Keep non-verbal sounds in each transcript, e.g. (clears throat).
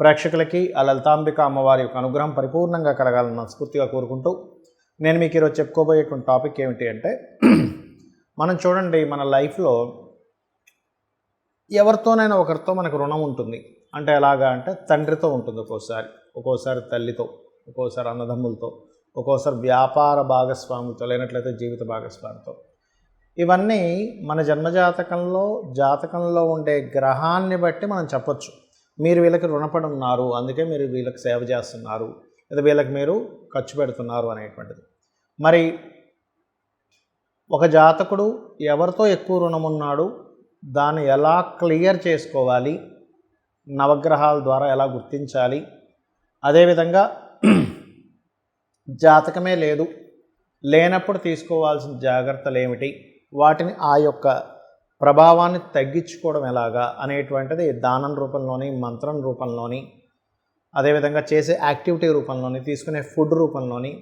ప్రేక్షకులకి ఆ లలితాంబిక అమ్మవారి యొక్క అనుగ్రహం పరిపూర్ణంగా కలగాలని మనస్ఫూర్తిగా కోరుకుంటూ నేను మీకు ఈరోజు చెప్పుకోబోయేటువంటి టాపిక్ ఏమిటి అంటే మనం చూడండి మన లైఫ్లో ఎవరితోనైనా ఒకరితో మనకు రుణం ఉంటుంది. అంటే ఎలాగా అంటే తండ్రితో ఉంటుంది ఒక్కోసారి. ఒక్కోసారి తల్లితో ఒక్కోసారి అన్నదమ్ములతో ఒక్కోసారి వ్యాపార భాగస్వాములతో లేనట్లయితే జీవిత భాగస్వామితో. ఇవన్నీ మన జన్మజాతకంలో జాతకంలో ఉండే గ్రహాన్ని బట్టి మనం చెప్పొచ్చు. మీరు వీళ్ళకి రుణపడి ఉన్నారు అందుకే మీరు వీళ్ళకి సేవ చేస్తున్నారు లేదా వీళ్ళకి మీరు ఖర్చు పెడుతున్నారు అనేటువంటిది. మరి ఒక జాతకుడు ఎవరితో ఎక్కువ రుణం ఉన్నాడు దాన్ని ఎలా క్లియర్ చేసుకోవాలి నవగ్రహాల ద్వారా ఎలా గుర్తించాలి అదేవిధంగా జాతకమే లేదు లేనప్పుడు తీసుకోవాల్సిన జాగ్రత్తలు ఏమిటి వాటిని ఆ యొక్క ప్రభావాన్ని తగ్గించుకోవడం ఎలాగా అనేటువంటిది దానం రూపంలోని మంత్రం రూపంలోని అదేవిధంగా చేసే యాక్టివిటీ రూపంలోని తీసుకునే ఫుడ్ రూపంలోని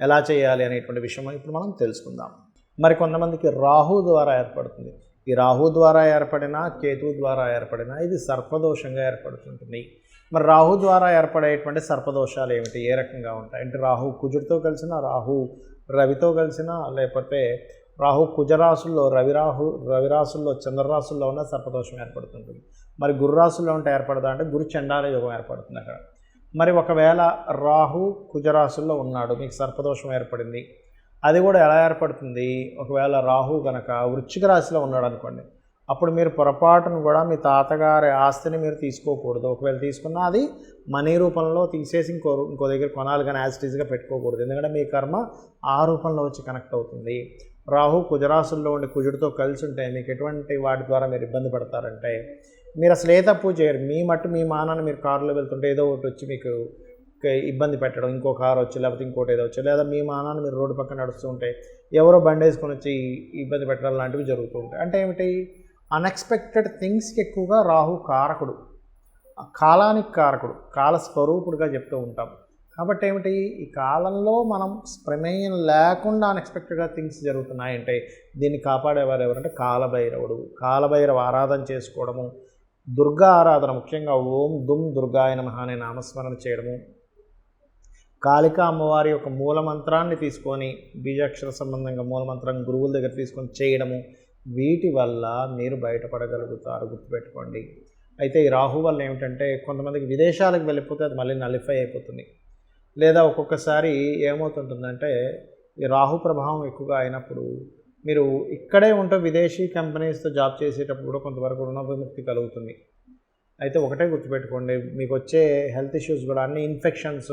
ఎలా చేయాలి అనేటువంటి విషయం ఇప్పుడు మనం తెలుసుకుందాం. మరి కొంతమందికి రాహు ద్వారా ఏర్పడుతుంది. ఈ రాహు ద్వారా ఏర్పడిన కేతు ద్వారా ఏర్పడిన ఇది సర్పదోషంగా ఏర్పడుతుంటుంది. మరి రాహు ద్వారా ఏర్పడేటువంటి సర్పదోషాలు ఏమిటి? ఏ రకంగా ఉంటాయి? అంటే రాహు కుజుడితో కలిసిన రాహు రవితో కలిసిన లేకపోతే రాహు కుజరాశుల్లో రవిరాహు రవిరాశుల్లో చంద్రరాశుల్లో ఉన్న సర్పదోషం ఏర్పడుతుంటుంది. మరి గురురాశుల్లో ఉంటే ఏర్పడదా అంటే గురు చండాల యోగం ఏర్పడుతుంది అక్కడ. మరి ఒకవేళ రాహు కుజరాశుల్లో ఉన్నాడు మీకు సర్పదోషం ఏర్పడింది అది కూడా ఎలా ఏర్పడుతుంది? ఒకవేళ రాహు గనక వృశ్చిక రాశిలో ఉన్నాడు అనుకోండి అప్పుడు మీరు పొరపాటును కూడా మీ తాతగారి ఆస్తిని మీరు తీసుకోకూడదు. ఒకవేళ తీసుకున్నా అది మనీ రూపంలో తీసేసి ఇంకో ఇంకో దగ్గర కొనాలి కానీ యాజ్ ఇటీజ్గా పెట్టుకోకూడదు. ఎందుకంటే మీ కర్మ ఆ రూపంలో వచ్చి కనెక్ట్ అవుతుంది. రాహు కుజరాశుల్లో ఉండి కుజుడితో కలిసి ఉంటే మీకు ఎటువంటి వాటి ద్వారా మీరు ఇబ్బంది పడతారంటే మీరు అసలు ఏ తప్పు చేయరు. మీ మట్టు మీ మానాన్ని మీరు కారులో వెళ్తుంటే ఏదో ఒకటి వచ్చి మీకు ఇబ్బంది పెట్టడం. ఇంకో కారు వచ్చి లేకపోతే ఇంకోటి ఏదో వచ్చి లేదా మీ మానాన్ని మీరు రోడ్డు పక్కన నడుస్తూ ఉంటే ఎవరో బండి వేసుకొని వచ్చి ఇబ్బంది పెట్టడం లాంటివి జరుగుతూ ఉంటాయి. అంటే ఏమిటి? అన్ఎక్స్పెక్టెడ్ థింగ్స్కి ఎక్కువగా రాహు కారకుడు కాలానికి కారకుడు కాల స్వరూపుడుగా చెప్తూ ఉంటాం. కాబట్టి ఏమిటి ఈ కాలంలో మనం ప్రమేయం లేకుండా అన్ఎక్స్పెక్టెడ్గా థింగ్స్ జరుగుతున్నాయంటే దీన్ని కాపాడేవారు ఎవరంటే కాలభైరవుడు. కాలభైరవ ఆరాధన చేసుకోవడము దుర్గా ఆరాధన ముఖ్యంగా ఓం దుమ్ దుర్గాయ నమః అనే నామస్మరణ చేయడము కాళికా అమ్మవారి యొక్క మూలమంత్రాన్ని తీసుకొని బీజాక్షర సంబంధంగా మూలమంత్రం గురువుల దగ్గర తీసుకొని చేయడము వీటి వల్ల మీరు బయటపడగలుగుతారు గుర్తుపెట్టుకోండి. అయితే ఈ రాహు వల్ల ఏమిటంటే కొంతమందికి విదేశాలకు వెళ్ళిపోతే అది మళ్ళీ నలిఫై అయిపోతుంది. లేదా ఒక్కొక్కసారి ఏమవుతుంటుందంటే ఈ రాహు ప్రభావం ఎక్కువగా అయినప్పుడు మీరు ఇక్కడే ఉంటూ విదేశీ కంపెనీస్తో జాబ్ చేసేటప్పుడు కూడా కొంతవరకు రుణ విముక్తి కలుగుతుంది. అయితే ఒకటే గుర్తుపెట్టుకోండి మీకు వచ్చే హెల్త్ ఇష్యూస్ కూడా అన్ని ఇన్ఫెక్షన్స్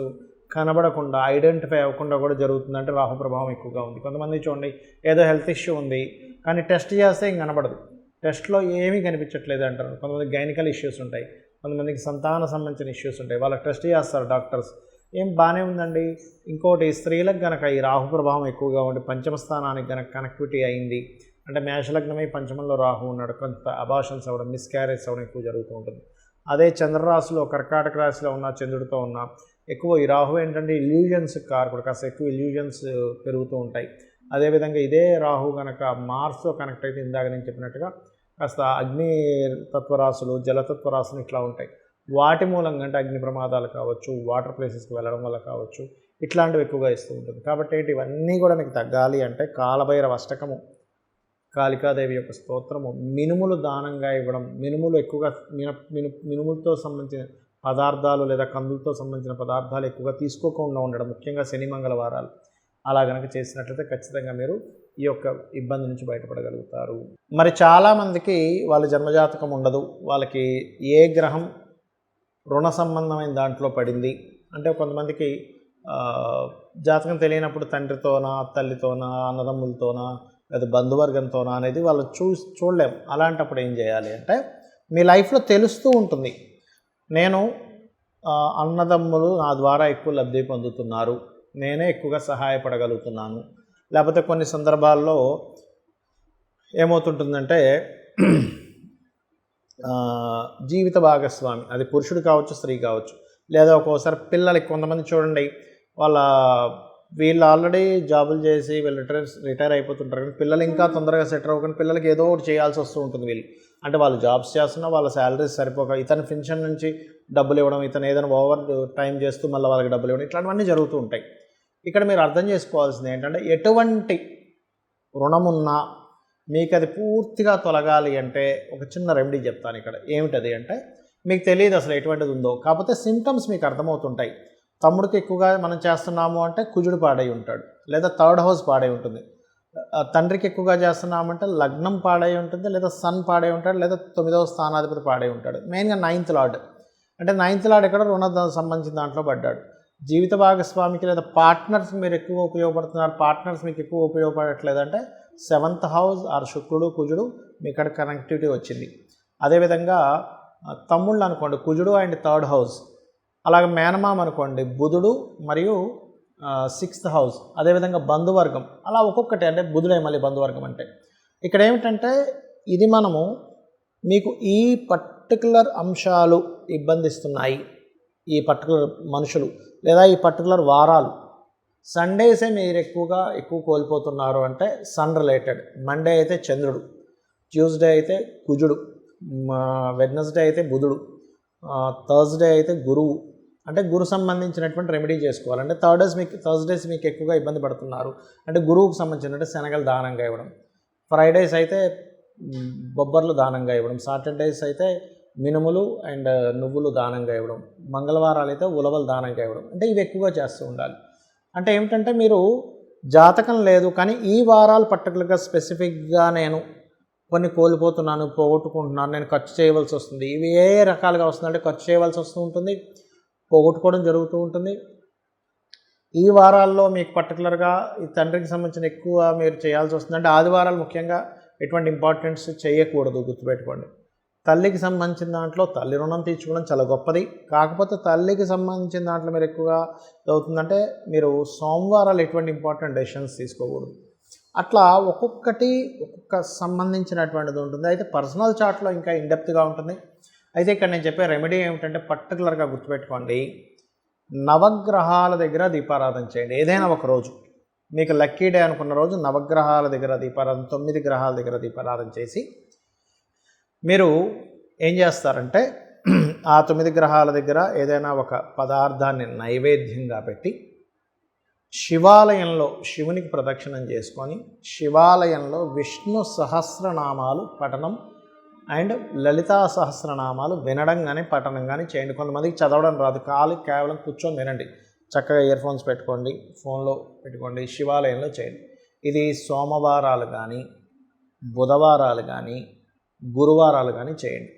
కనబడకుండా ఐడెంటిఫై అవ్వకుండా కూడా జరుగుతుంది అంటే రాహు ప్రభావం ఎక్కువగా ఉంది. కొంతమంది చూడండి ఏదో హెల్త్ ఇష్యూ ఉంది కానీ టెస్ట్ చేస్తే ఇంక కనబడదు. టెస్ట్లో ఏమీ కనిపించట్లేదు అంటారు. కొంతమంది గైనికల్ ఇష్యూస్ ఉంటాయి కొంతమందికి సంతాన సంబంధించిన ఇష్యూస్ ఉంటాయి. వాళ్ళకి టెస్ట్ చేస్తారు డాక్టర్స్. ఏం బాగానే ఉందండి. ఇంకోటి స్త్రీలకు గనక ఈ రాహు ప్రభావం ఎక్కువగా ఉండి పంచమ స్థానానికి గనక కనెక్టివిటీ అయింది. అంటే మేషలగ్నమై పంచమంలో రాహు ఉన్నాడు. కొంత అభాషన్స్ అవ్వడం మిస్క్యారేజ్ అవ్వడం ఎక్కువ జరుగుతూ ఉంటుంది. అదే చంద్రరాశిలో కర్కాటక రాశిలో ఉన్న చంద్రుడితో ఉన్న ఎక్కువ ఈ రాహు ఏంటంటే ఇల్యూజన్స్ కారకుడు కాస్త ఎక్కువ ఇల్యూజన్స్ పెరుగుతూ ఉంటాయి. అదేవిధంగా ఇదే రాహు కనుక మార్స్తో కనెక్ట్ అయితే ఇందాక నేను చెప్పినట్టుగా కాస్త అగ్ని తత్వరాశులు జలతత్వ రాశులు ఇట్లా ఉంటాయి. వాటి మూలంగా అంటే అగ్ని ప్రమాదాలు కావచ్చు వాటర్ ప్లేసెస్కి వెళ్ళడం వల్ల కావచ్చు ఇట్లాంటివి ఎక్కువగా ఇస్తూ ఉంటుంది. కాబట్టి ఏంటి ఇవన్నీ కూడా మీకు తగ్గాలి అంటే కాలభైరవ అష్టకము కాళికాదేవి యొక్క స్తోత్రము మినుములు దానంగా ఇవ్వడం మినుములు ఎక్కువగా మిన మిను మినుములతో సంబంధించిన పదార్థాలు లేదా కందులతో సంబంధించిన పదార్థాలు ఎక్కువగా తీసుకోకుండా ఉండడం ముఖ్యంగా శని మంగళవారాలు అలా కనుక చేసినట్లయితే ఖచ్చితంగా మీరు ఈ యొక్క ఇబ్బంది నుంచి బయటపడగలుగుతారు. మరి చాలామందికి వాళ్ళ జన్మజాతకం ఉండదు వాళ్ళకి ఏ గ్రహం రుణ సంబంధమైన దాంట్లో పడింది. అంటే కొంతమందికి జాతకం తెలియనప్పుడు తండ్రితోనా తల్లితోనా అన్నదమ్ములతోనా లేదా బంధువర్గంతోనా అనేది వాళ్ళు చూ చూడలేం. అలాంటప్పుడు ఏం చేయాలి అంటే మీ లైఫ్లో తెలుస్తూ ఉంటుంది. నేను అన్నదమ్ములు నా ద్వారా ఎక్కువ లబ్ధి పొందుతున్నారు. నేనే ఎక్కువగా సహాయపడగలుగుతున్నాను. లేకపోతే కొన్ని సందర్భాల్లో ఏమవుతుంటుందంటే జీవిత భాగస్వామి. అది పురుషుడు కావచ్చు స్త్రీ కావచ్చు. లేదా ఒక్కోసారి పిల్లలకి కొంతమంది చూడండి వాళ్ళ వీళ్ళు ఆల్రెడీ జాబులు చేసి వీళ్ళు రిటైర్ రిటైర్ అయిపోతుంటారు. కానీ పిల్లలు ఇంకా తొందరగా సెటిల్ అవ్వకుండా పిల్లలకి ఏదో ఒకటి చేయాల్సి వస్తూ ఉంటుంది వీళ్ళు. అంటే వాళ్ళు జాబ్స్ చేస్తున్నా వాళ్ళ శాలరీస్ సరిపోక ఇతని పెన్షన్ నుంచి డబ్బులు ఇవ్వడం ఇతను ఏదైనా ఓవర్ టైం చేస్తూ మళ్ళీ వాళ్ళకి డబ్బులు ఇవ్వడం ఇట్లాంటివన్నీ జరుగుతూ ఉంటాయి. ఇక్కడ మీరు అర్థం చేసుకోవాల్సింది ఏంటంటే ఎటువంటి రుణమున్నా మీకు అది పూర్తిగా తొలగాలి అంటే ఒక చిన్న రెమెడీ చెప్తాను ఇక్కడ. ఏమిటది అంటే మీకు తెలియదు అసలు ఎటువంటిది ఉందో. కాకపోతే సిమ్టమ్స్ మీకు అర్థమవుతుంటాయి. తమ్ముడికి ఎక్కువగా మనం చేస్తున్నాము అంటే కుజుడు పాడై ఉంటాడు. లేదా థర్డ్ హౌస్ పాడై ఉంటుంది. తండ్రికి ఎక్కువగా చేస్తున్నామంటే లగ్నం పాడై ఉంటుంది లేదా సన్ పాడై ఉంటాడు లేదా తొమ్మిదవ స్థానాధిపతి పాడై ఉంటాడు. మెయిన్గా నైన్త్ లార్డ్ అంటే నైన్త్ లార్డ్ ఇక్కడ రుణ సంబంధించిన దాంట్లో పడ్డాడు. జీవిత భాగస్వామికి లేదా పార్ట్నర్స్ మీరు ఎక్కువ ఉపయోగపడుతున్నారు పార్ట్నర్స్ మీకు ఎక్కువ ఉపయోగపడట్లేదంటే సెవెంత్ హౌస్ ఆర్ శుక్రుడు కుజుడు మీ ఇక్కడ కనెక్టివిటీ వచ్చింది. అదేవిధంగా తమ్ముళ్ళు అనుకోండి కుజుడు అండ్ థర్డ్ హౌస్. అలాగే మేనమామ అనుకోండి బుధుడు మరియు సిక్స్త్ హౌస్. అదేవిధంగా బంధువర్గం. అలా ఒక్కొక్కటి అంటే బుధుడే మళ్ళీ బంధువర్గం అంటే. ఇక్కడ ఏమిటంటే ఇది మనము మీకు ఈ పర్టికులర్ అంశాలు ఇబ్బందిస్తున్నాయి. ఈ పర్టికులర్ మనుషులు లేదా ఈ పర్టికులర్ వారాలు. సండేసే మీరు ఎక్కువగా ఎక్కువ కోల్పోతున్నారు అంటే సన్ రిలేటెడ్ మండే అయితే చంద్రుడు. ట్యూస్డే అయితే కుజుడు. వెడ్నెస్డే అయితే బుధుడు. థర్స్డే అయితే గురువు. అంటే గురు సంబంధించినటువంటి రెమెడీ చేసుకోవాలి. అంటే థర్డేస్ మీకు థర్స్డేస్ మీకు ఎక్కువగా ఇబ్బంది పడుతున్నారు. అంటే గురువుకు సంబంధించినట్టు శనగలు దానంగా ఇవ్వడం. ఫ్రైడేస్ అయితే బొబ్బర్లు దానంగా ఇవ్వడం. సాటర్డేస్ అయితే మినుములు అండ్ నువ్వులు దానంగా ఇవ్వడం. మంగళవారాలు అయితే ఉలవలు దానంగా ఇవ్వడం. అంటే ఇవి ఎక్కువగా చేస్తూ ఉండాలి. అంటే ఏమిటంటే మీరు జాతకం లేదు కానీ ఈ వారాలు పర్టికులర్గా స్పెసిఫిక్గా నేను కొన్ని కోల్పోతున్నాను పోగొట్టుకుంటున్నాను నేను ఖర్చు చేయవలసి వస్తుంది. ఇవి ఏ రకాలుగా వస్తుందంటే ఖర్చు చేయవలసి వస్తూ ఉంటుంది పోగొట్టుకోవడం జరుగుతూ ఉంటుంది. ఈ వారాల్లో మీకు పర్టికులర్గా ఈ తండ్రికి సంబంధించిన ఎక్కువ మీరు చేయాల్సి వస్తుంది అంటే ఆదివారాలు ముఖ్యంగా ఎటువంటి ఇంపార్టెన్స్ చేయకూడదు గుర్తుపెట్టుకోండి. తల్లికి సంబంధించిన దాంట్లో తల్లి రుణం తీర్చుకోవడం చాలా గొప్పది. కాకపోతే తల్లికి సంబంధించిన దాంట్లో మీరు ఎక్కువగా అవుతుందంటే మీరు సోమవారాలు ఎటువంటి ఇంపార్టెంట్ డెసిషన్స్ తీసుకోకూడదు. అట్లా ఒక్కొక్కటి ఒక్కొక్క సంబంధించినటువంటిది ఉంటుంది. అయితే పర్సనల్ చార్ట్లో ఇంకా ఇండెప్త్గా ఉంటుంది. అయితే ఇక్కడ నేను చెప్పే రెమెడీ ఏమిటంటే పర్టికులర్గా గుర్తుపెట్టుకోండి. నవగ్రహాల దగ్గర దీపారాధన చేయండి. ఏదైనా ఒక రోజు. మీకు లక్కీ డే అనుకున్న రోజు నవగ్రహాల దగ్గర దీపారాధన తొమ్మిది గ్రహాల దగ్గర దీపారాధన చేసి మీరు ఏం చేస్తారంటే (clears throat) ఆ తొమ్మిది గ్రహాల దగ్గర ఏదైనా ఒక పదార్థాన్ని నైవేద్యంగా పెట్టి శివాలయంలో శివునికి ప్రదక్షిణం చేసుకొని శివాలయంలో విష్ణు సహస్రనామాలు పఠనం అండ్ లలితా సహస్రనామాలు వినడం కానీ పఠనం కానీ చేయండి. కొంతమందికి చదవడం రాదు. కాలు కేవలం కూర్చొని వినండి. చక్కగా ఇయర్ ఫోన్స్ పెట్టుకోండి ఫోన్లో పెట్టుకోండి శివాలయంలో చేయండి. ఇది సోమవారాలు కానీ బుధవారాలు కానీ గురువారాలు కానీ చేయండి.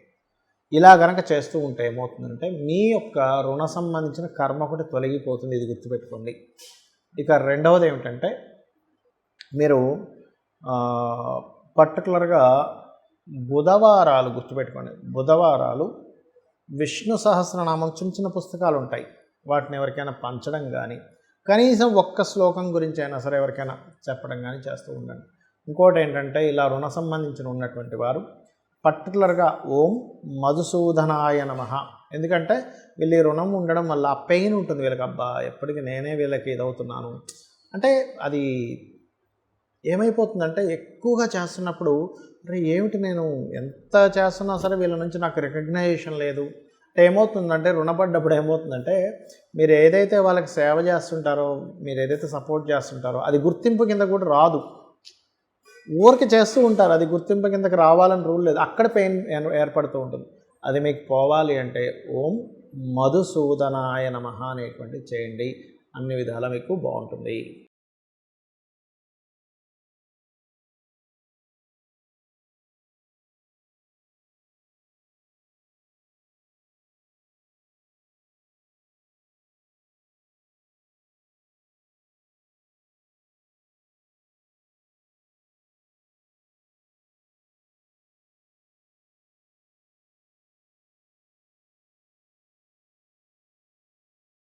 ఇలా గనక చేస్తూ ఉంటే ఏమవుతుందంటే మీ యొక్క రుణ సంబంధించిన కర్మ ఒకటి తొలగిపోతుంది ఇది గుర్తుపెట్టుకోండి. ఇక రెండవది ఏమిటంటే మీరు పర్టికులర్గా బుధవారాలు గుర్తుపెట్టుకోండి. బుధవారాలు విష్ణు సహస్రనామం చిన్న చిన్న పుస్తకాలు ఉంటాయి వాటిని ఎవరికైనా పంచడం కానీ కనీసం ఒక్క శ్లోకం గురించి అయినా సరే ఎవరికైనా చెప్పడం కానీ చేస్తూ ఉండండి. ఇంకోటి ఏంటంటే ఇలా రుణ సంబంధించిన ఉన్నటువంటి వారు పర్టికులర్గా ఓం మధుసూదనాయ నమ. ఎందుకంటే వీళ్ళు రుణం ఉండడం వల్ల ఆ పెయిన్ ఉంటుంది వీళ్ళకి అబ్బా ఎప్పటికీ నేనే వీళ్ళకి ఇదవుతున్నాను. అంటే అది ఏమైపోతుందంటే ఎక్కువగా చేస్తున్నప్పుడు అరే ఏమిటి నేను ఎంత చేస్తున్నా సరే వీళ్ళ నుంచి నాకు రికగ్నైజేషన్ లేదు. అంటే ఏమవుతుందంటే రుణపడ్డప్పుడు ఏమవుతుందంటే మీరు ఏదైతే వాళ్ళకి సేవ చేస్తుంటారో మీరు ఏదైతే సపోర్ట్ చేస్తుంటారో అది గుర్తింపు కింద కూడా రాదు. ఊరికి చేస్తూ ఉంటారు. అది గుర్తింపు కిందకి రావాలని రూల్ లేదు. అక్కడ పెయిన్ ఏర్పడుతూ ఉంటుంది. అది మీకు పోవాలి అంటే ఓం మధుసూదనాయ నమ అనేటువంటి చేయండి. అన్ని విధాలా మీకు బాగుంటుంది.